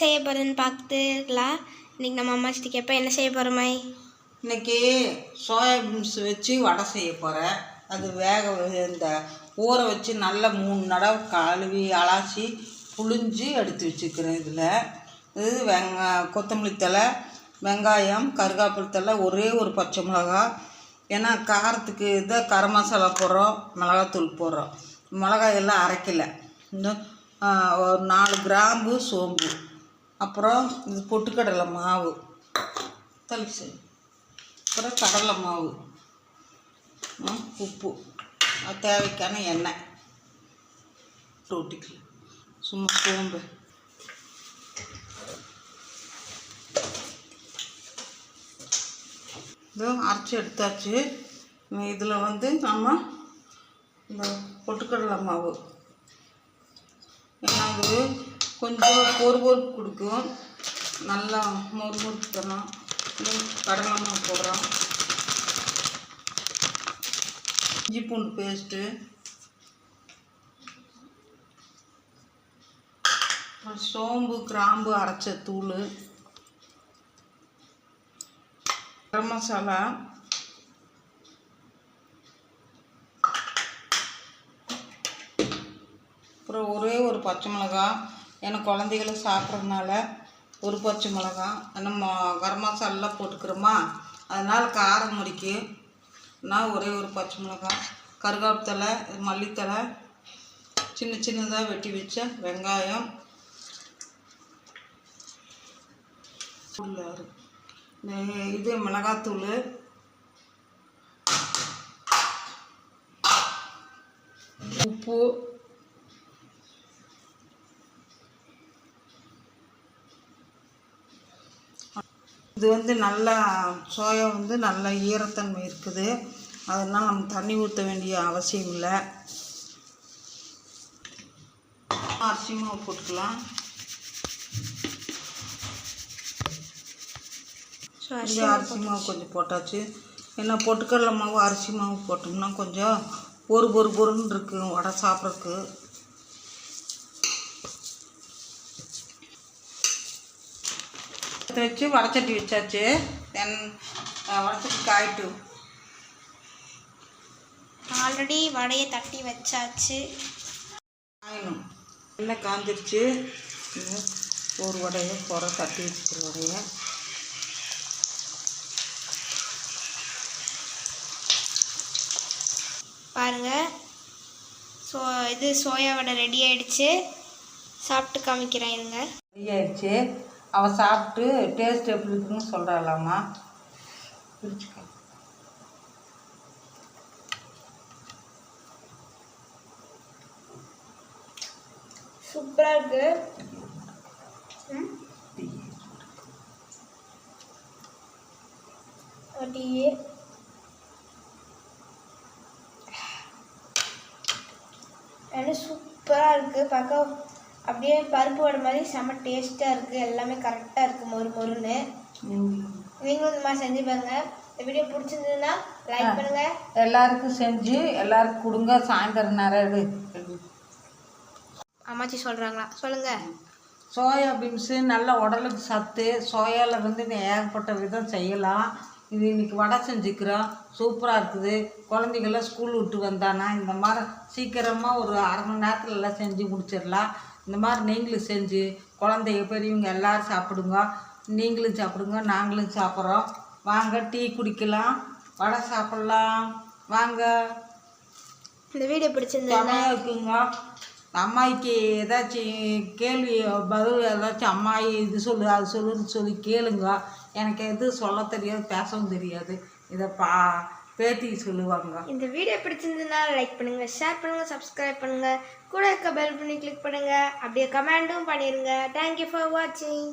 செய்ய போகிறதுன்னு பார்த்துக்கலாம் இன்னைக்கு நம்ம அம்மா கிட்ட கேட்பேன் என்ன செய்ய போகிறோமை இன்னைக்கு சோயாபீன்ஸ் வச்சு வடை செய்ய போகிறேன் அது வேக இந்த ஊற வச்சு நல்லா மூணு நடவை கழுவி அலாசி புழிஞ்சு எடுத்து வச்சுக்கிறேன் இதில். இது வெங்கா கொத்தமல்லி தழை வெங்காயம் கருகாப்பில் தழை ஒரே ஒரு பச்சை மிளகா. ஏன்னா காரத்துக்கு இதை கரம் மசாலா போடுறோம் மிளகாத்தூள் போடுறோம். மிளகாயெல்லாம் எல்லாம் அரைக்கல ஒரு நாலு கிராம்பு சோம்பு. அப்புறம் இது பொட்டுக்கடலை மாவு. தலிச்சு அப்புறம் கடலை மாவு. உப்பு. அது தேவைக்கான எண்ணெய். ஊற்றிக்கலாம் சும்மா சோம்பு. இதுவும் அரைச்சி எடுத்தாச்சு. இதில் வந்து நம்ம இந்த பொட்டுக்கடலை மாவு. ஏன்னா கொஞ்சம் பொறு பொறுப்பு கொடுக்கும். நல்லா மொறு மொறுக்கணும் கடலை மாவு போடுறோம் இஞ்சி பூண்டு பேஸ்ட்டு. சோம்பு கிராம்பு அரைச்ச தூள். கரம் மசாலா. அப்புறம் ஒரே ஒரு பச்சை மிளகாய் ஏன்னா குழந்தைகளும் சாப்பிட்றதுனால ஒரு பச்சை மிளகா நம்ம கரம் மசாலெலாம் போட்டுக்கிறோமா? அதனால் காரம் முடிக்கு நான் ஒரே ஒரு பச்சை மிளகா கருகாப்புத்தலை மல்லித்தலை சின்ன சின்னதாக வெட்டி வச்ச வெங்காயம் இது மிளகாத்தூள் உப்பு இது வந்து நல்லா சோயா வந்து நல்ல ஈரத்தன்மை இருக்குது. அதனால் நம்ம தண்ணி ஊற்ற வேண்டிய அவசியம் இல்லை. அரிசி மாவு போட்டுக்கலாம். அரிசி மாவு கொஞ்சம் போட்டாச்சு. ஏன்னா பொட்டுக்கடலை மாவு அரிசி மாவு போட்டோம்னா கொஞ்சம் பொறு பொறு பொருன்னு இருக்கும் வடை சாப்பிட்றதுக்கு. எடுத்து வச்சு வடச்சட்டி வச்சாச்சு. தென் வடச்சட்டி காயிட்டு ஆல்ரெடி வடையை தட்டி வச்சாச்சு. காயணும். எண்ணெய் காஞ்சிருச்சு. ஒரு வடையை புற தட்டி வச்சுக்கிற வடையை. பாருங்க. ஸோ இது சோயா வடை ரெடி ஆயிடுச்சு. சாப்பிட்டு காமிக்கிறேன் இருங்க. ரெடி ஆயிடுச்சு. அவள் சாப்பிட்டு டேஸ்ட் எப்படி இருக்குன்னு சொல்கிறாளாம்மா பிரிச்சுக்க சூப்பராக இருக்கு. அப்படியே சூப்பராக இருக்குது பார்க்க அப்படியே பருப்பு வடை மாதிரி செம்ம டேஸ்ட்டாக இருக்குது எல்லாமே கரெக்டாக இருக்குது மொறு மொறுன்னு. நீங்களும் இந்த மாதிரி செஞ்சு பாருங்க. இந்த வீடியோ பிடிச்சிருந்ததுன்னா லைக் பண்ணுங்க. எல்லாருக்கும் செஞ்சு எல்லாருக்கும் கொடுங்க. சாயந்தரம் நேரம் அம்மாச்சி சொல்கிறாங்களா சொல்லுங்க. சோயா பீன்ஸு நல்ல உடலுக்கு சத்து. சோயாவில் வந்து ஏகப்பட்ட விதம் செய்யலாம். இது இன்னைக்கு வடை செஞ்சுக்கிறோம் சூப்பராக இருக்குது. குழந்தைங்களாம் ஸ்கூல் விட்டு வந்தானா இந்த மாதிரி சீக்கிரமாக ஒரு அரை மணி நேரத்தில் எல்லாம் செஞ்சு முடிச்சிடலாம். இந்த மாதிரி நீங்களும் செஞ்சு குழந்தைங்க பெரியவங்க எல்லாரும் சாப்பிடுங்க. நீங்களும் சாப்பிடுங்க நாங்களும் சாப்பிட்றோம். வாங்க டீ குடிக்கலாம். வடை சாப்பிட்லாம். வாங்க. இந்த வீடியோ பிடிச்சிருந்ததுன்னா செமையாக இருக்குங்க. அம்மாய்க்கு ஏதாச்சும் கேள்வி பதில் ஏதாச்சும் அம்மாயி இது சொல்லு அது சொல்லுன்னு சொல்லி கேளுங்க. எனக்கு எது சொல்ல தெரியாது பேசவும் தெரியாது. இதை பா பேத்திக்கு சொல்லுவாங்க. இந்த வீடியோ பிடிச்சிருந்ததுன்னா லைக் பண்ணுங்க ஷேர் பண்ணுங்க சப்ஸ்கிரைப் பண்ணுங்க. கூட இருக்க பெல் பண்ணி கிளிக் பண்ணுங்க. அப்படியே கமெண்டும் பண்ணிருங்க. தேங்க்யூ ஃபார் வாட்சிங்